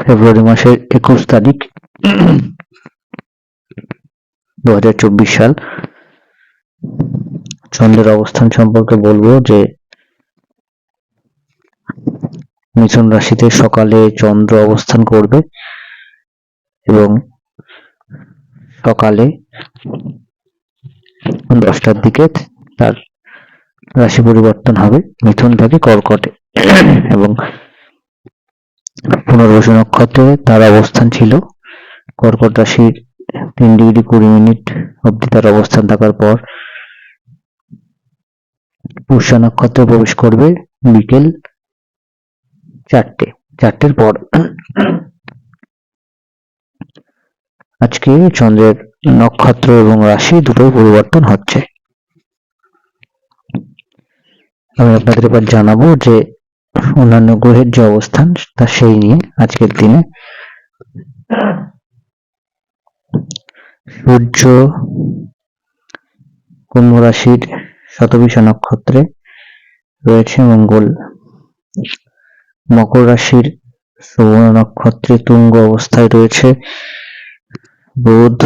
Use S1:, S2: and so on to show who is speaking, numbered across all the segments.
S1: ফেব্রুয়ারি মাসের একুশ তারিখ দু সাল। চন্দ্রের অবস্থান সম্পর্কে বলব যে, মিথুন রাশিতে সকালে চন্দ্র অবস্থান করবে এবং সকালে দশটার দিকে তার রাশি পরিবর্তন হবে, মিথুন থেকে কর্কটে। এবং পুনর্বসু নক্ষত্রে তার অবস্থান ছিল। কর্কট রাশির তিন ডিগ্রি কুড়ি মিনিট অবধি তার অবস্থান থাকার পর পুষ্যা নক্ষত্রে প্রবেশ করবে বিকেল চারটে। চারটের পর আজকে চন্দ্রের নক্ষত্র এবং রাশি দুটোই পরিবর্তন হচ্ছে। আমি আপনাদের এবার জানাব যে অন্যান্য গ্রহের যে অবস্থান, তা সেই নিয়ে আজকের দিনে সূর্য, কুম্ভ রাশির শতবিশা নক্ষত্রে রয়েছে মঙ্গল। মকর রাশির শ্রবণ নক্ষত্রে তুঙ্গ অবস্থায় রয়েছে। বুধ,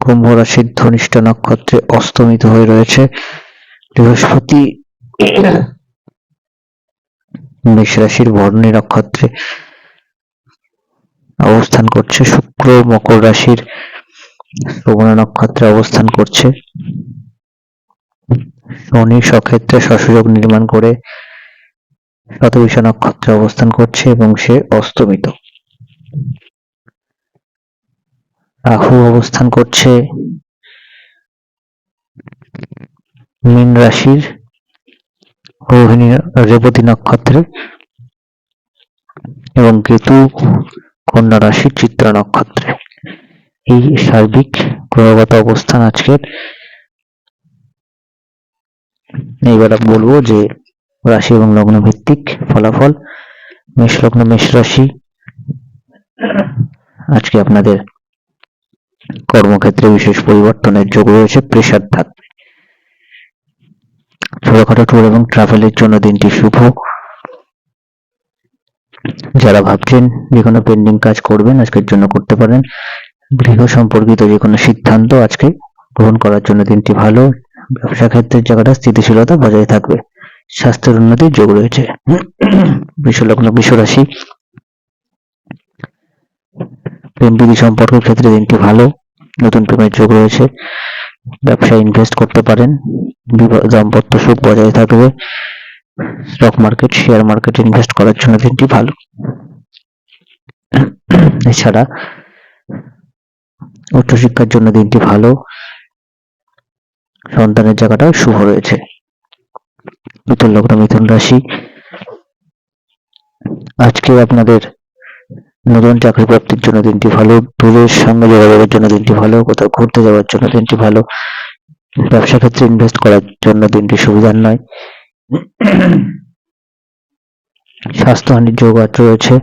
S1: কুম্ভ রাশির ধনিষ্ঠ নক্ষত্রে অস্তমিত হয়ে রয়েছে। বৃহস্পতি মেষ রাশির বর্ণী নক্ষত্রে অবস্থান করছে। শুক্র, মকর রাশির শ্রবণা নক্ষত্রে অবস্থান করছে। শনি সক্ষেত্রে সসযোগ নির্মাণ করে শতবিশা নক্ষত্রে অবস্থান করছে এবং সে অস্তমিত। রাহু অবস্থান করছে। মীন রাশির রোহিণী রেবতী নক্ষত্রে এবং কেতু কন্যা রাশি চিত্রা নক্ষত্রে। এই সার্বিক গ্রহগত অবস্থান আজকের। এইবার বলব যে রাশি এবং লগ্ন ভিত্তিক ফলাফল মেষ লগ্ন, মেষ রাশি আজকে আপনাদের কর্মক্ষেত্রে বিশেষ পরিবর্তনের যোগ রয়েছে। প্রেসার থাকবে ছোটখাটো ট্যুর এবং ট্রাভেলের জন্য দিনটি শুভ। যারা ভাবছেন যে কোনো পেন্ডিং কাজ করবেন, আজকের জন্য করতে পারেন। গৃহ সম্পর্কিত যে কোনো সিদ্ধান্ত আজকে গ্রহণ করার জন্য দিনটি ভালো। ব্যবসা ক্ষেত্রের জায়গাটা স্থিতিশীলতা বজায় থাকবে। স্বাস্থ্যের উন্নতির যোগ রয়েছে। বিশ্বলগ্ন বিশ্বরাশি প্রেম প্রীতি সম্পর্কের ক্ষেত্রে দিনটি ভালো। নতুন প্রেমের যোগ রয়েছে। ব্যবসায় ইনভেস্ট করতে পারেন। দাম্পত্য সুখ বজায় থাকবে। স্টক মার্কেট শেয়ার মার্কেটে ইনভেস্ট করার জন্য দিনটি ভালো। এছাড়া উচ্চশিক্ষার জন্য দিনটি ভালো। সন্তানের জায়গাটাও শুভ রয়েছে। মিথুন লগ্ন, মিথুন রাশি। আজকে আপনাদের নতুন চাকরি প্রাপ্তির জন্য দিনটি ভালো, দূরের সঙ্গে যোগাযোগের জন্য দিনটি ভালো, কোথাও ঘুরতে যাওয়ার জন্য দিনটি ভালো, ব্যবসা ক্ষেত্রে ইনভেস্ট করার জন্য দিনটি সুবিধার নয়। স্বাস্থ্যহানির যোগ রয়েছে,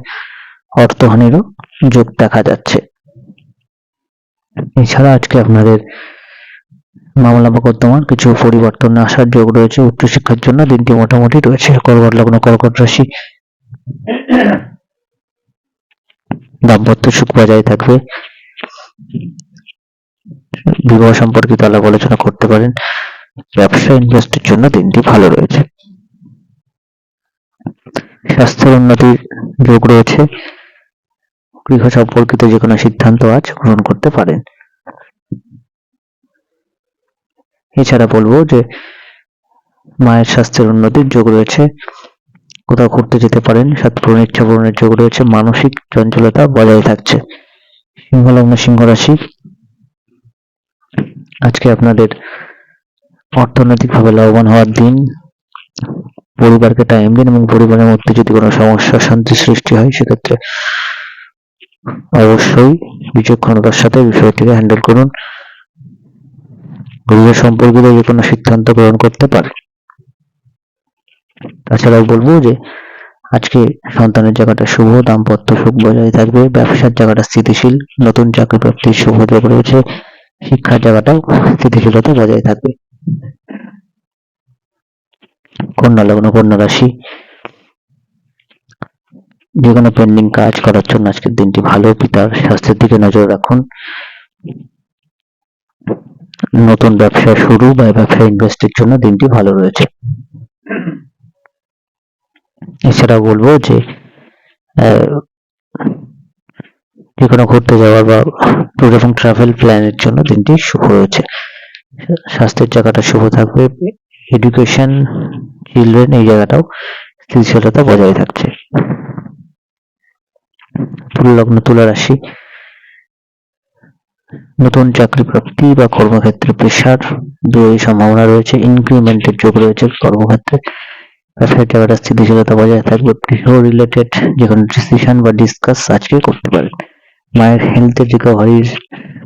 S1: অর্থহানিরও যোগ দেখা যাচ্ছে। এছাড়া আজকে আপনাদের মামলা মোকদ্দমার কিছু পরিবর্তন আসার যোগ রয়েছে, উচ্চশিক্ষার জন্য দিনটি মোটামুটি রয়েছে কর্কট লগ্ন কর্কট রাশি। দাম্পত্য সুখ বজায় থাকবে। বিবাহ সম্পর্কিত আলাপ আলোচনা করতে পারেন। ব্যবসা ইনভেস্টের জন্য দিনটি ভালো রয়েছে। স্বাস্থ্যের উন্নতির যোগ রয়েছে। গৃহ সম্পর্কিত যে কোনো সিদ্ধান্ত আজ গ্রহণ করতে পারেন। এছাড়া বলব যে, মায়ের স্বাস্থ্যের উন্নতির যোগ রয়েছে। কোথাও ঘুরতে যেতে পারেন, সাত পূরণ ইচ্ছা পূরণের যোগ রয়েছে, মানসিক চঞ্চলতা বজায় থাকছে। সিংহ লগ্ন, সিংহ রাশি। আজকে আপনাদের অর্থনৈতিকভাবে লাভবান হওয়ার দিন, পরিবারকে টাইম দিন এবং পরিবারের মধ্যে যদি কোনো সমস্যা শান্তি সৃষ্টি হয়, সেক্ষেত্রে অবশ্যই বিচক্ষণতার সাথে বিষয়টিকে হ্যান্ডেল করুন। গৃহ সম্পর্কিত যে কোনো সিদ্ধান্ত গ্রহণ করতে পারে তাছাড়াও বলব যে, আজকে সন্তানের জায়গাটা শুভ, দাম্পত্য সুখ বজায় থাকবে, ব্যবসার জায়গাটা স্থিতিশীল, নতুন চাকরি প্রাপ্তির শুভ যোগ রয়েছে শিক্ষার জায়গাটাও স্থিতিশীলতা বজায় থাকবে। কন্যা লগ্ন, কন্যা রাশি, যে কোনো পেন্ডিং কাজ করার জন্য আজকের দিনটি ভালো, পিতার স্বাস্থ্যের দিকে নজর রাখুন। নতুন ব্যবসা শুরু বা ব্যবসা ইনভেস্টের জন্য দিনটি ভালো রয়েছে। এছাড়া বলব যে যে কোনো ঘুরতে যাওয়া বা ট্যুর ট্রাভেল প্ল্যানের জন্য দিনটি শুভ রয়েছে স্বাস্থ্যের জায়গাটা শুভ থাকবে এডুকেশন চিলড্রেন এই জায়গাটাও স্থিতিশীলতা বজায় থাকছে। তুলা লগ্ন তুলা রাশি নতুন চাকরি প্রাপ্তি বা কর্মক্ষেত্রে প্রেশার এই সম্ভাবনা রয়েছে ইনক্রিমেন্টের যোগ রয়েছে কর্মক্ষেত্রে। ব্যবসার জায়গাটা স্থিতিশীলতা বজায় থাকবে। গৃহ রিলেটেড যে কোনো ডিসিশন বা ডিসকাস আজকে করতে পারেন মায়ের হেলথের রিকভারির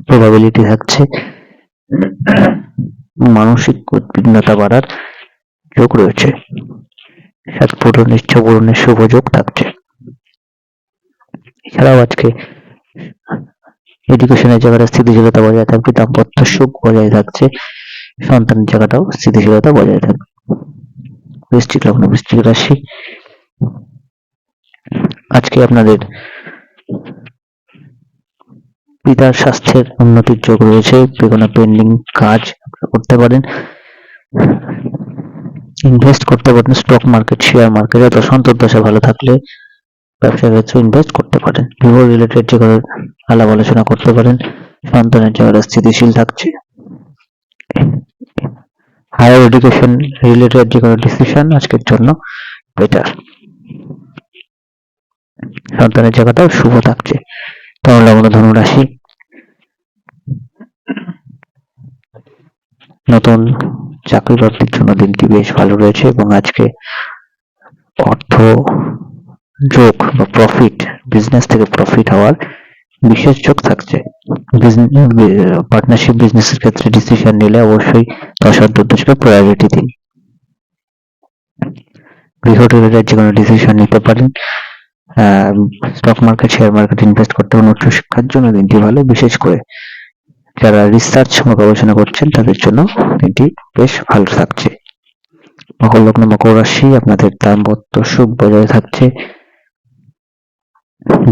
S1: প্রবাবিলিটি থাকছে। মানসিক উদ্বিগ্নতা বাড়ার যোগ রয়েছে। সাত ইচ্ছা পূরণের শুভ যোগ থাকছে। এছাড়াও আজকে এডুকেশনের জায়গাটা স্থিতিশীলতা বজায় থাকবে, দাম্পত্য সুখ বজায় থাকছে। সন্তানের জায়গাটাও স্থিতিশীলতা বজায় থাকবে। বৃষ্টিক লগ্ন, বৃষ্টিক রাশি। আজকে আপনাদের পিতার স্বাস্থ্যের উন্নতির যোগ রয়েছে। যে কোনো পেন্ডিং কাজ করতে পারেন। ইনভেস্ট করতে পারেন স্টক মার্কেট শেয়ার মার্কেটে দশান্তর দশা ভালো থাকলে ব্যবসা ক্ষেত্রে ইনভেস্ট করতে পারেন। ভিভো রিলেটেড যে কোনো আলাপ আলোচনা করতে পারেন। সন্তানের জায়গাটা স্থিতিশীল থাকছে। হায়ার এডুকেশন রিলেটেড যে কোনো ডিসিশন আজকের জন্য বেটার সন্তানের জায়গাটাও শুভ থাকছে। তাহলে আমরা ধনুরাশি নতুন চাকরি প্রাপ্তির জন্য দিনটি বেশ ভালো রয়েছে এবং আজকে অর্থ যোগ বা প্রফিট বিজনেস থেকে প্রফিট হওয়ার বিশেষ চোখ থাকছে। পার্টনারশিপ বিজনেসের ক্ষেত্রে ডিসিশন নিলে অবশ্যই দশ অন্তর্দশকে প্রায়োরিটি দিন। গৃহ রিলেটেড যে কোনো ডিসিশন নিতে পারেন। Stock market share market invest করতে পারেন উচ্চশিক্ষার জন্য দিনটি ভালো। বিশেষ করে যারা রিসার্চ বা গবেষণা করছেন, তাদের জন্য দিনটি বেশ ভালো থাকছে। মকর লগ্ন, মকর রাশি, আপনাদের দাম্পত্য সুখ বজায় থাকছে।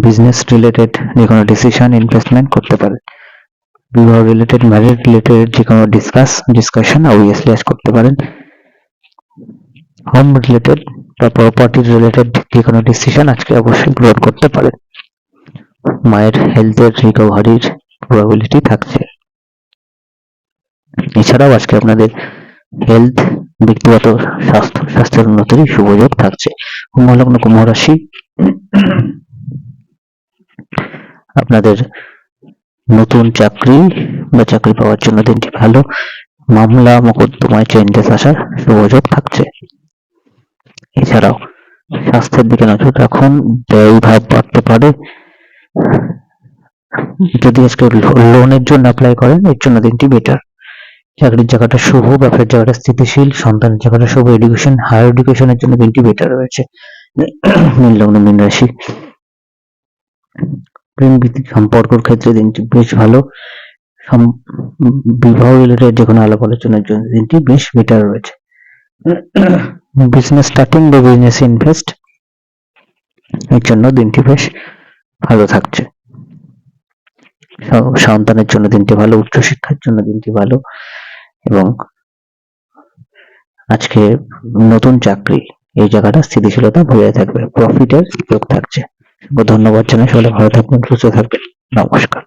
S1: বিজনেস রিলেটেড যে কোনো ডিসিশন ইনভেস্টমেন্ট করতে পারেন বিবাহ রিলেটেড ম্যারেজ রিলেটেড যে কোনো ডিসকাস ডিসকাশন অবভিয়াসলি আজ করতে পারেন। হোম রিলেটেড বা প্রপার্টি রিলেটেড যে কোনো ডিসিশন আজকে অবশ্যই গ্রহণ করতে পারেন। মায়ের হেলথের রিকভারির প্রবাবিলিটি থাকছে। এছাড়াও আজকে আপনাদের হেলথ ব্যক্তিগত স্বাস্থ্য, স্বাস্থ্যের উন্নতির সুযোগ থাকছে। কুম্ভলগ্ন কুম্ভ রাশি আপনাদের নতুন চাকরি বা চাকরি পাওয়ার জন্য দিনটি ভালো। মামলা মোকদ্দমায় চেঞ্জেস আসার সুযোগ থাকছে। এছাড়াও স্বাস্থ্যের দিকে নজর রাখুন, ব্যয় ভাব বাড়তে পারে। যদি আজকে লোনের জন্য অ্যাপ্লাই করেন, এর জন্য দিনটি বেটার চাকরির জায়গাটা শুভ, ব্যবসার জায়গাটা স্থিতিশীল, সন্তানের জায়গাটা শুভ এডুকেশন হায়ার এডুকেশনের জন্য দিনটি বেটার রয়েছে। মীন লগ্ন মীন রাশি। প্রেম ভিত্তিক সম্পর্কের ক্ষেত্রে দিনটি বেশ ভালো। বিবাহ রিলেটেড যে কোনো আলাপ আলোচনার জন্য দিনটি বেশ বেটার রয়েছে। বিজনেস স্টার্টিং বা বিজনেস ইনভেস্ট এর জন্য দিনটি বেশ ভালো থাকছে। সন্তানের জন্য দিনটি ভালো, উচ্চশিক্ষার জন্য দিনটি ভালো এবং আজকে নতুন চাকরি, এই জায়গাটা স্থিতিশীলতা বজায় থাকবে প্রফিটের যোগ থাকছে। ধন্যবাদ জানাই সকলে ভালো থাকবেন সুস্থ থাকবেন। নমস্কার।